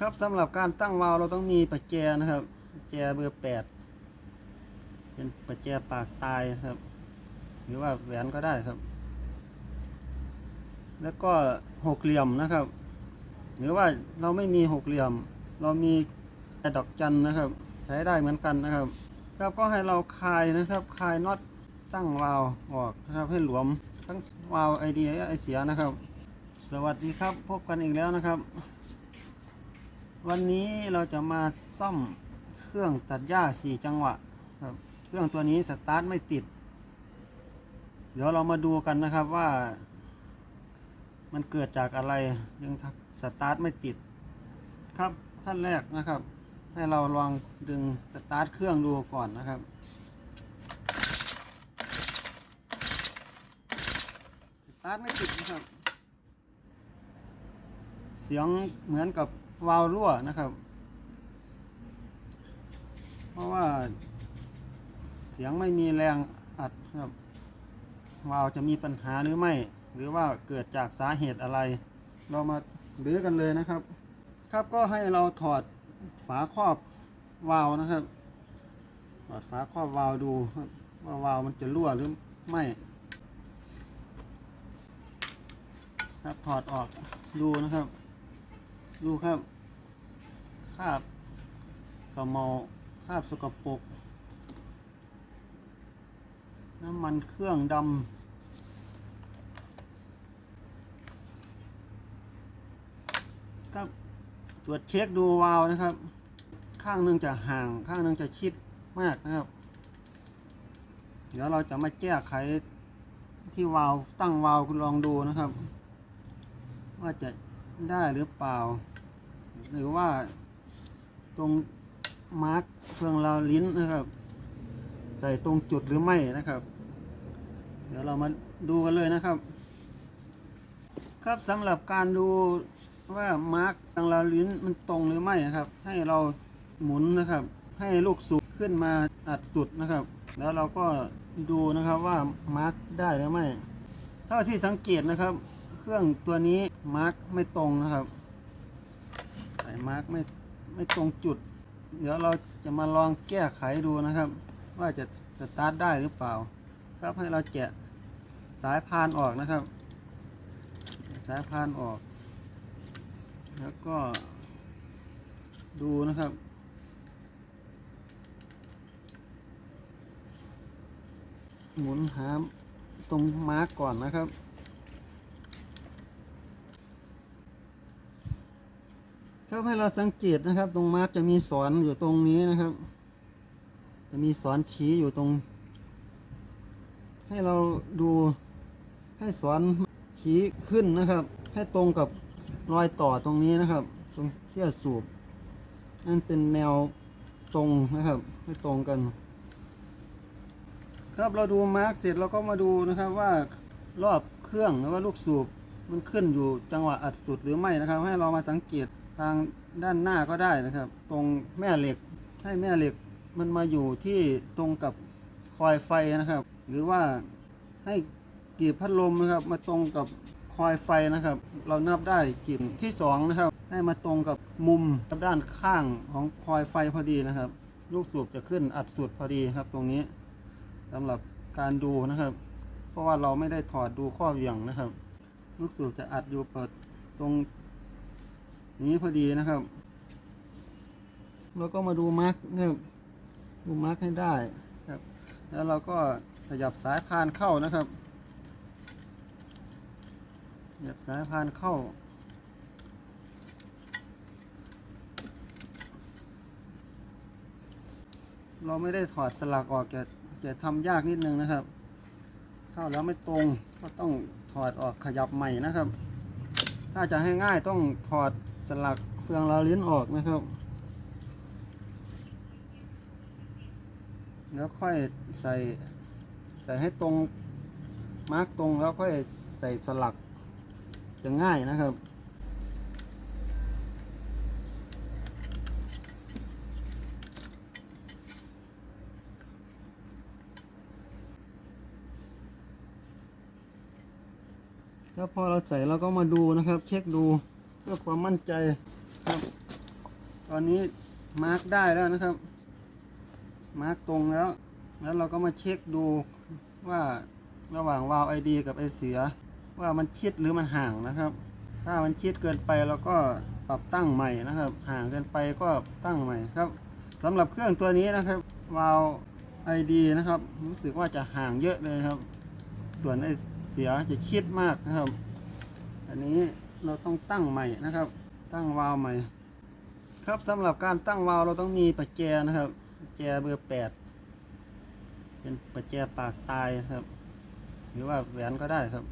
ครับสำหรับการตั้งวาล์วเราต้องมีปัจแจนะครับปัจแจเบอร์แปดเป็นปัจแจปากตายครับ หรือว่าแหวนก็ได้ครับ แล้วก็หกเหลี่ยมนะครับ หรือว่าเราไม่มีหกเหลี่ยม เรามีแต่ดอกจันนะครับ ใช้ได้เหมือนกันนะครับ ครับก็ให้เราคลายนะครับคลายน็อตตั้งวาล์วออกนะครับให้หลวมทั้งวาล์วไอเดียไอเสียนะครับ สวัสดีครับพบกันอีกแล้วนะครับ วันนี้เราจะมาซ่อมเครื่องตัดหญ้าสี่จังหวะครับเครื่องตัวนี้สตาร์ทไม่ติด เดี๋ยวเรามาดูกันนะครับว่า มันเกิดจากอะไรยังสตาร์ทไม่ติด ครับขั้นแรกนะครับ ให้เราลองดึงสตาร์ทเครื่องดูก่อนนะครับสตาร์ทไม่ติดนะครับ เสียงเหมือนกับ วาล์วรั่วนะครับ เพราะว่า เสียงไม่มีแรงอัดครับ วาล์วจะมีปัญหาหรือไม่ หรือว่าเกิดจากสาเหตุอะไร เรามาดื้อกันเลยนะครับ ครับก็ให้เราถอดฝาครอบวาล์วนะครับถอดฝาครอบวาล์วดูว่าวาล์วมันจะรั่วหรือไม่ครับถอดออกดูนะครับ ดูครับ คราบกระเมาคราบสกปรกน้ำมันเครื่องดำครับตรวจเช็คดูวาล์วนะครับ ข้างนึงจะห่าง ข้างนึงจะชิดมากนะครับ เดี๋ยวเราจะมาแก้ไขที่วาล์วตั้งวาล์วคุณลองดูนะครับ ว่าจะได้หรือเปล่า หรือว่า ตรงมาร์กเฟืองเราลิ้นนะครับ ใส่ตรงจุดหรือไม่นะครับ เดี๋ยวเรามาดูกันเลยนะครับ ครับสำหรับการดูว่ามาร์กเฟืองเราลิ้นมันตรงหรือไม่นะครับ ให้เราหมุนนะครับ ให้ลูกสูบขึ้นมาอัดสุดนะครับ แล้วเราก็ดูนะครับว่ามาร์กได้หรือไม่เท่าที่สังเกตนะครับ เครื่องตัวนี้มาร์กไม่ตรงนะครับใส่มาร์กไม่ ไม่ตรงจุด เดี๋ยวเราจะมาลองแก้ไขดูนะครับ ว่าจะสตาร์ทได้หรือเปล่า ครับให้เราแกะสายพานออกนะครับ สายพานออก แล้วก็ดูนะครับหมุนหาตรงมาร์กก่อนนะครับ ครับให้เราสังเกตนะครับ ตรงมาร์กจะมีสอนอยู่ตรงนี้นะครับ จะมีสอนชี้อยู่ตรง ให้เราดูให้สอนชี้ขึ้นนะครับ ให้ตรงกับรอยต่อตรงนี้นะครับ ตรงเสี้ยสูบนั่นเป็นแนวตรงนะครับให้ตรงกัน ครับเราดูมาร์กเสร็จเราก็มาดูนะครับว่ารอบเครื่องหรือว่าลูกสูบมันขึ้นอยู่จังหวะอัดสุดหรือไม่นะครับ ให้เรามาสังเกต ทางด้านหน้าก็ได้นะครับ ตรงแม่เหล็กให้แม่เหล็กมันมาอยู่ที่ตรงกับคอยไฟนะครับ หรือว่าให้กีบพัดลมนะครับ มาตรงกับคอยไฟนะครับ เรานับได้กีบที่สองนะครับ ให้มาตรงกับมุมกับด้านข้างของคอยไฟพอดีนะครับ ลูกสูบจะขึ้นอัดสุดพอดีครับ ตรงนี้สำหรับการดูนะครับ เพราะว่าเราไม่ได้ถอดดูข้อเหวี่ยงนะครับ ลูกสูบจะอัดอยู่เปิดตรง นี้พอดีนะครับเราก็มาดูมาร์กนะครับดูมาร์กให้ได้ครับ แล้วเราก็ขยับสายพานเข้านะครับขยับสายพานเข้า เราไม่ได้ถอดสลักออกจะจะทำยากนิดนึงนะครับ เข้าแล้วไม่ตรงก็ต้องถอดออกขยับใหม่นะครับ ถ้าจะให้ง่ายต้องถอด สลักเฟืองเราลิ้นออกนะครับ แล้วค่อยใส่ใส่ให้ตรงมาร์กตรงแล้วค่อยใส่สลักจะง่ายนะครับแล้วพอเราใส่เราก็มาดูนะครับ เช็คดู พื่อความมั่นใจครับ ตอนนี้มาร์กได้แล้วนะครับ มาร์กตรงแล้ว แล้วเราก็มาเช็คดูว่าระหว่างวาล์วไอดีกับไอเสีย ว่ามันชิดหรือมันห่างนะครับ ถ้ามันชิดเกินไปเราก็ปรับตั้งใหม่นะครับ ห่างเกินไปก็ตั้งใหม่ครับสำหรับเครื่องตัวนี้นะครับวาล์วไอดีนะครับ รู้สึกว่าจะห่างเยอะเลยครับ ส่วนไอเสียจะชิดมากนะครับ อันนี้ เราต้องตั้งใหม่นะครับ ตั้งวาล์วใหม่ ครับสำหรับการตั้งวาล์วเราต้องมีประแจนะครับประแจเบอร์แปดเป็นประแจปากตายครับ หรือว่าแหวนก็ได้ครับ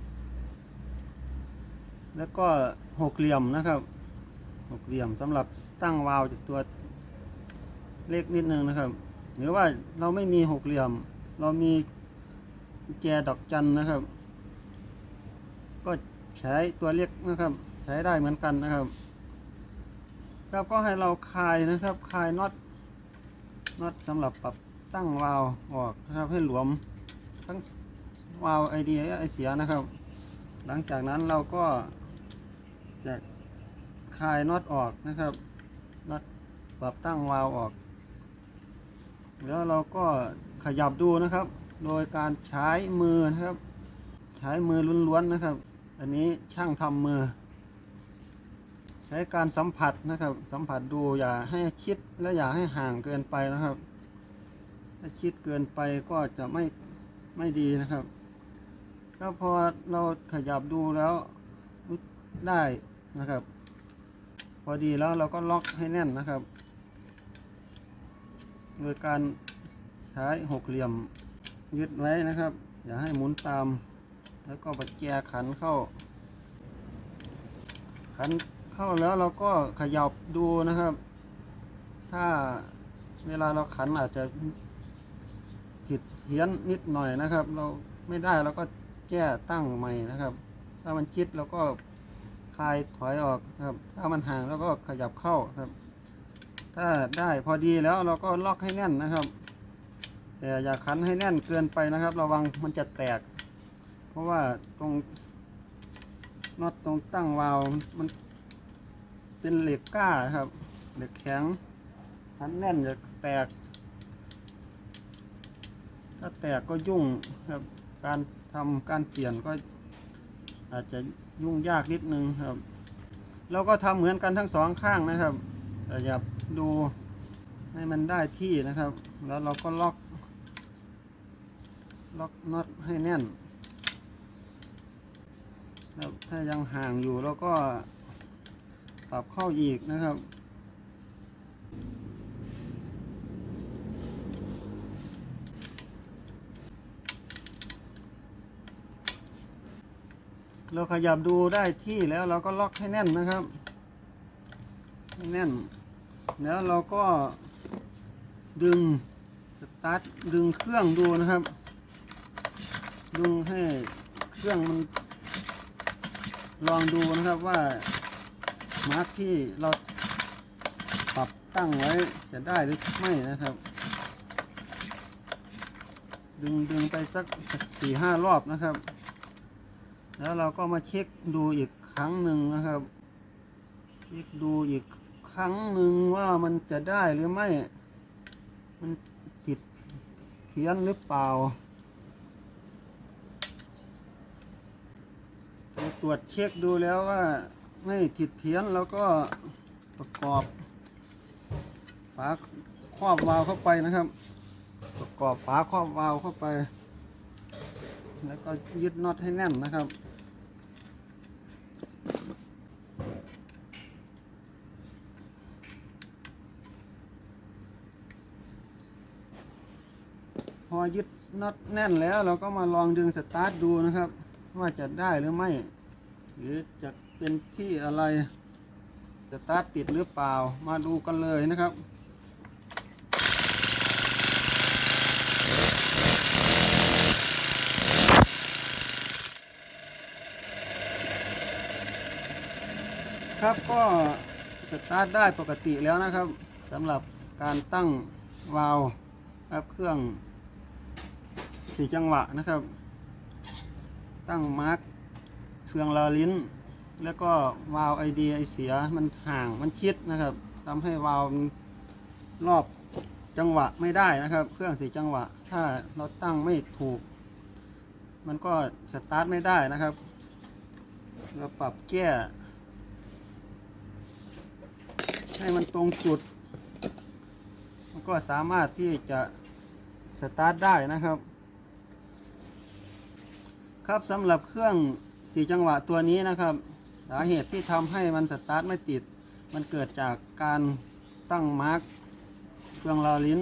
แล้วก็หกเหลี่ยมนะครับหกเหลี่ยมสำหรับตั้งวาล์วจะตัวเล็กนิดนึงนะครับ หรือว่าเราไม่มีหกเหลี่ยม เรามีแจดอกจันนะครับ ใช้ตัวเล็กนะครับ ใช้ได้เหมือนกันนะครับครับก็ให้เราคลายนะครับคลายน็อตน็อตสำหรับปรับตั้งวาล์วออกนะครับให้หลวมทั้งวาล์วไอเดียไอเสียนะครับ หลังจากนั้นเราก็จะคลายน็อตออกนะครับน็อตปรับตั้งวาล์วออก แล้วเราก็ขยับดูนะครับ โดยการใช้มือนะครับ ใช้มือล้วนๆนะครับ อันนี้ช่างทำมือ ใช้การสัมผัสนะครับ สัมผัสดูอย่าให้ชิดและอย่าให้ห่างเกินไปนะครับ ถ้าชิดเกินไปก็จะไม่ไม่ดีนะครับก็พอเราขยับดูแล้วได้นะครับ พอดีแล้วเราก็ล็อกให้แน่นนะครับ โดยการใช้หกเหลี่ยมยึดไว้นะครับ อย่าให้หมุนตาม แล้วก็ปัดแจขันเข้า ขันเข้าแล้วเราก็ขยับดูนะครับ ถ้าเวลาเราขันอาจจะผิดเพี้ยนนิดหน่อยนะครับ เราไม่ได้เราก็แก้ตั้งใหม่นะครับ ถ้ามันชิดเราก็คลายถอยออกครับ ถ้ามันห่างเราก็ขยับเข้าครับ ถ้าได้พอดีแล้วเราก็ล็อกให้แน่นนะครับ แต่อย่าขันให้แน่นเกินไปนะครับ ระวังมันจะแตก เพราะว่าตรงน็อตตรงตั้งวาล์วมันเป็นเหล็กกล้าครับ เหล็กแข็งขันแน่นจะแตก ถ้าแตกก็ยุ่งครับ การทำการเปลี่ยนก็อาจจะยุ่งยากนิดนึงครับเราก็ทำเหมือนกันทั้งสองข้างนะครับแต่อย่าดูให้มันได้ที่นะครับ แล้วเราก็ล็อก ล็อกน็อตให้แน่น ถ้ายังห่างอยู่เราก็ปรับเข้าอีกนะครับเราขยับดูได้ที่แล้วเราก็ล็อกให้แน่นนะครับให้แน่น แล้วเราก็ดึงสตาร์ทดึงเครื่องดูนะครับ ดึงให้เครื่องมัน ลองดูนะครับว่ามาร์กที่เราปรับตั้งไว้จะได้หรือไม่นะครับ ดึงดึงไปสักสี่ห้ารอบนะครับ แล้วเราก็มาเช็คดูอีกครั้งหนึ่งนะครับ เช็คดูอีกครั้งหนึ่งว่ามันจะได้หรือไม่ มันผิดเพี้ยนหรือเปล่าเรา ตรวจเช็คดูแล้วว่าไม่ผิดเพี้ยนแล้วก็ประกอบฝาครอบวาล์วเข้าไปนะครับ ประกอบฝาครอบวาล์วเข้าไป แล้วก็ยึดน็อตให้แน่นนะครับพอยึดน็อตแน่นแล้วเราก็มาลองดึงสตาร์ทดูนะครับ ว่าจะได้หรือไม่ หรือจะเป็นที่อะไรสตาร์ทติดหรือเปล่ามาดูกันเลยนะครับครับก็สตาร์ทได้ปกติแล้วนะครับสำหรับการตั้งวาล์วครับเครื่องสี่จังหวะนะครับ ตั้งมาร์กเฟืองลาลิ้น แล้วก็วาล์วไอเดียไอเสียมันห่างมันชิดนะครับทำให้วาล์วรอบจังหวะไม่ได้นะครับ เครื่องสี่จังหวะ ถ้าเราตั้งไม่ถูก มันก็สตาร์ทไม่ได้นะครับ เราปรับแก้ให้มันตรงจุด มันก็สามารถที่จะสตาร์ทได้นะครับ ครับสำหรับเครื่องสี่จังหวะตัวนี้นะครับ สาเหตุที่ทำให้มันสตาร์ทไม่ติด มันเกิดจากการตั้งมาร์กเครื่องรอลิ้น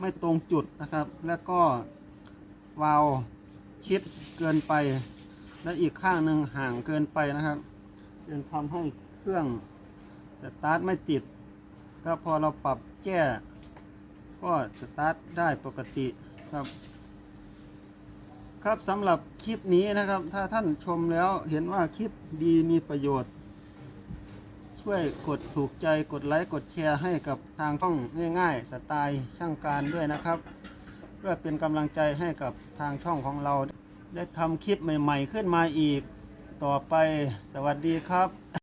ไม่ตรงจุดนะครับ แล้วก็วาลชิดเกินไป และอีกข้างหนึ่งห่างเกินไปนะครับจนทำให้เครื่องสตาร์ทไม่ติด ก็พอเราปรับแก้ก็สตาร์ทได้ปกติครับ ครับสำหรับคลิปนี้นะครับ ถ้าท่านชมแล้วเห็นว่าคลิปดีมีประโยชน์ ช่วยกดถูกใจกดไลค์กดแชร์ให้กับทางช่องง่ายๆ สไตล์ช่างการด้วยนะครับ เพื่อเป็นกำลังใจให้กับทางช่องของเรา ได้ทำคลิปใหม่ ๆ ขึ้นมาอีก ต่อไปสวัสดีครับ